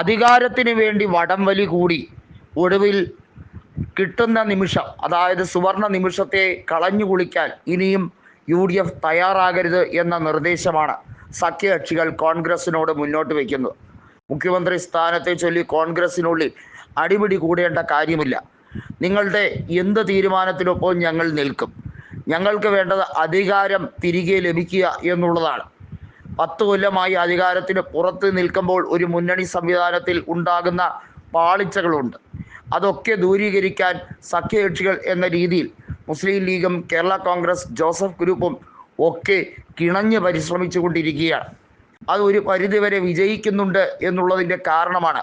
അധികാരത്തിന് വേണ്ടി വടംവലി കൂടി ഒടുവിൽ കിട്ടുന്ന നിമിഷം അതായത് സുവർണ നിമിഷത്തെ കളഞ്ഞു കുളിക്കാൻ ഇനിയും യു ഡി എഫ് തയ്യാറാകരുത് എന്ന നിർദ്ദേശമാണ് സഖ്യകക്ഷികൾ കോൺഗ്രസിനോട് മുന്നോട്ട് വയ്ക്കുന്നത്. മുഖ്യമന്ത്രി സ്ഥാനത്തെ ചൊല്ലി കോൺഗ്രസിനുള്ളിൽ അടിപിടി കൂടേണ്ട കാര്യമില്ല. നിങ്ങളുടെ എന്ത് തീരുമാനത്തിനൊപ്പം ഞങ്ങൾ നിൽക്കും. ഞങ്ങൾക്ക് വേണ്ടത് അധികാരം തിരികെ ലഭിക്കുക എന്നുള്ളതാണ്. പത്ത് കൊല്ലമായി അധികാരത്തിന് പുറത്ത് നിൽക്കുമ്പോൾ ഒരു മുന്നണി സംവിധാനത്തിൽ ഉണ്ടാകുന്ന പാളിച്ചകളുണ്ട്. അതൊക്കെ ദൂരീകരിക്കാൻ സഖ്യകക്ഷികൾ എന്ന രീതിയിൽ മുസ്ലിം ലീഗും കേരള കോൺഗ്രസ് ജോസഫ് ഗ്രൂപ്പും ഒക്കെ കിണഞ്ഞ് പരിശ്രമിച്ചു കൊണ്ടിരിക്കുകയാണ് അത് ഒരു പരിധിവരെ വിജയിക്കുന്നുണ്ട് എന്നുള്ളതിന്റെ കാരണമാണ്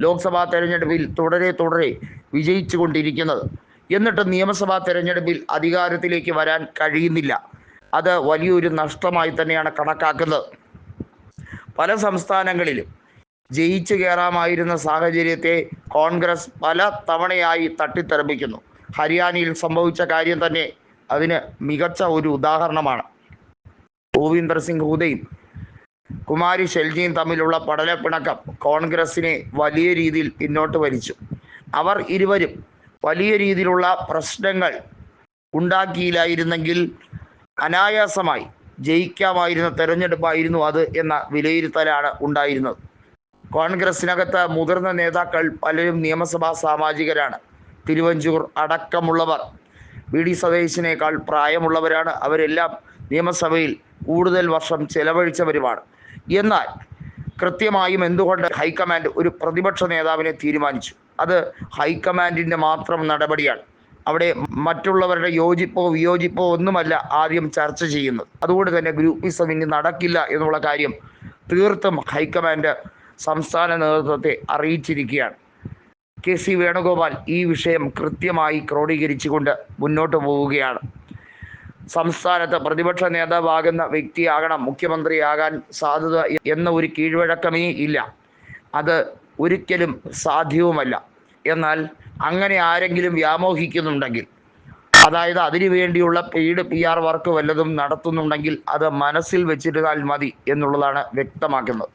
ലോക്സഭാ തെരഞ്ഞെടുപ്പിൽ തുടരെ തുടരെ വിജയിച്ചു കൊണ്ടിരിക്കുന്നത് എന്നിട്ട് നിയമസഭാ തെരഞ്ഞെടുപ്പിൽ അധികാരത്തിലേക്ക് വരാൻ കഴിയുന്നില്ല. അത് വലിയൊരു നഷ്ടമായി തന്നെയാണ് കണക്കാക്കുന്നത്. പല സംസ്ഥാനങ്ങളിലും ജയിച്ചു കയറാമായിരുന്ന സാഹചര്യത്തെ കോൺഗ്രസ് പല തവണയായി തട്ടിത്തെറപ്പിക്കുന്നു. ഹരിയാനയിൽ സംഭവിച്ച കാര്യം തന്നെ അതിന് മികച്ച ഒരു ഉദാഹരണമാണ്. ഗോവിന്ദർ സിംഗ് ഹൂദയും കുമാരി ഷെൽജിയും തമ്മിലുള്ള പടലപ്പിണക്കം കോൺഗ്രസിനെ വലിയ രീതിയിൽ പിന്നോട്ട് വലിച്ചു. അവർ ഇരുവരും വലിയ രീതിയിലുള്ള പ്രശ്നങ്ങൾ ഉണ്ടാക്കിയില്ലായിരുന്നെങ്കിൽ അനായാസമായി ജയിക്കാമായിരുന്ന തെരഞ്ഞെടുപ്പായിരുന്നു അത് എന്ന വിലയിരുത്തലാണ് ഉണ്ടായിരുന്നത്. കോൺഗ്രസിനകത്ത് മുതിർന്ന നേതാക്കൾ പലരും നിയമസഭാ സാമാജികരാണ്. തിരുവഞ്ചൂർ അടക്കമുള്ളവർ. വി ഡി സതീശിനേക്കാൾ പ്രായമുള്ളവരാണ് അവരെല്ലാം നിയമസഭയിൽ കൂടുതൽ വർഷം ചെലവഴിച്ചവരുമാണ്. എന്നാൽ കൃത്യമായും എന്തുകൊണ്ട് ഹൈക്കമാൻഡ് ഒരു പ്രതിപക്ഷ നേതാവിനെ തീരുമാനിച്ചു? അത് ഹൈക്കമാൻഡിന്റെ മാത്രം നടപടിയാണ്. അവിടെ മറ്റുള്ളവരുടെ യോജിപ്പോ വിയോജിപ്പോ ഒന്നുമല്ല ആദ്യം ചർച്ച ചെയ്യുന്നത്. അതുകൊണ്ട് തന്നെ ഗ്രൂപ്പിസം ഇനി നടക്കില്ല എന്നുള്ള കാര്യം തീർത്തും ഹൈക്കമാൻഡ് സംസ്ഥാന നേതൃത്വത്തെ അറിയിച്ചിരിക്കുകയാണ്. കെ സി വേണുഗോപാൽ ഈ വിഷയം കൃത്യമായി ക്രോഡീകരിച്ചുകൊണ്ട് മുന്നോട്ട് പോവുകയാണ്. സംസ്ഥാനത്ത് പ്രതിപക്ഷ നേതാവാകുന്ന വ്യക്തിയാകണം മുഖ്യമന്ത്രിയാകാൻ സാധ്യത എന്ന ഒരു കീഴ്വഴക്കമേ ഇല്ല. അത് ഒരിക്കലും സാധ്യവുമല്ല. എന്നാൽ അങ്ങനെ ആരെങ്കിലും വ്യാമോഹിക്കുന്നുണ്ടെങ്കിൽ അതായത് അതിനു വേണ്ടിയുള്ള പെയ്ഡ് പി ആർ വർക്ക് വല്ലതും നടത്തുന്നുണ്ടെങ്കിൽ അത് മനസ്സിൽ വെച്ചിരുന്നാൽ മതി എന്നുള്ളതാണ് വ്യക്തമാക്കുന്നത്.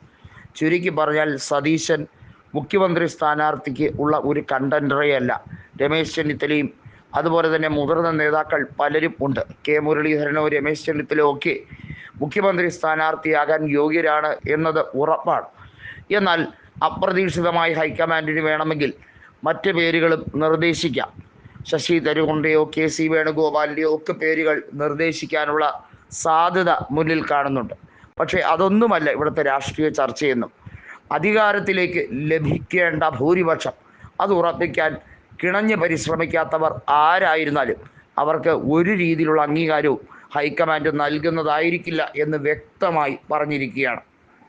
ചുരുക്കി പറഞ്ഞാൽ സതീശൻ മുഖ്യമന്ത്രി സ്ഥാനാർത്ഥിക്ക് ഉള്ള ഒരു കണ്ടന്ററേയല്ല രമേശ് ചെന്നിത്തലയും അതുപോലെ തന്നെ മുതിർന്ന നേതാക്കൾ പലരും ഉണ്ട്. കെ മുരളീധരനോ രമേശ് ചെന്നിത്തലയോ ഒക്കെ മുഖ്യമന്ത്രി സ്ഥാനാർത്ഥിയാകാൻ യോഗ്യരാണ് എന്നത് ഉറപ്പാണ്. എന്നാൽ അപ്രതീക്ഷിതമായി ഹൈക്കമാൻഡിന് വേണമെങ്കിൽ മറ്റ് പേരുകളും നിർദ്ദേശിക്കാം. ശശി തരുകൊണ്ടയോ കെ സി വേണുഗോപാലിന്റെയോ ഒക്കെ പേരുകൾ നിർദ്ദേശിക്കാനുള്ള സാധ്യത മുന്നിൽ കാണുന്നുണ്ട്. പക്ഷേ അതൊന്നുമല്ല ഇവിടുത്തെ രാഷ്ട്രീയ ചർച്ചയെന്നും. അധികാരത്തിലേക്ക് ലഭിക്കേണ്ട ഭൂരിപക്ഷം അത് ഉറപ്പിക്കാൻ കിണഞ്ഞ് പരിശ്രമിക്കാത്തവർ ആരായിരുന്നാലും അവർക്ക് ഒരു രീതിയിലുള്ള അംഗീകാരവും ഹൈക്കമാൻഡ് നൽകുന്നതായിരിക്കില്ല എന്ന് വ്യക്തമായി പറഞ്ഞിരിക്കുകയാണ്.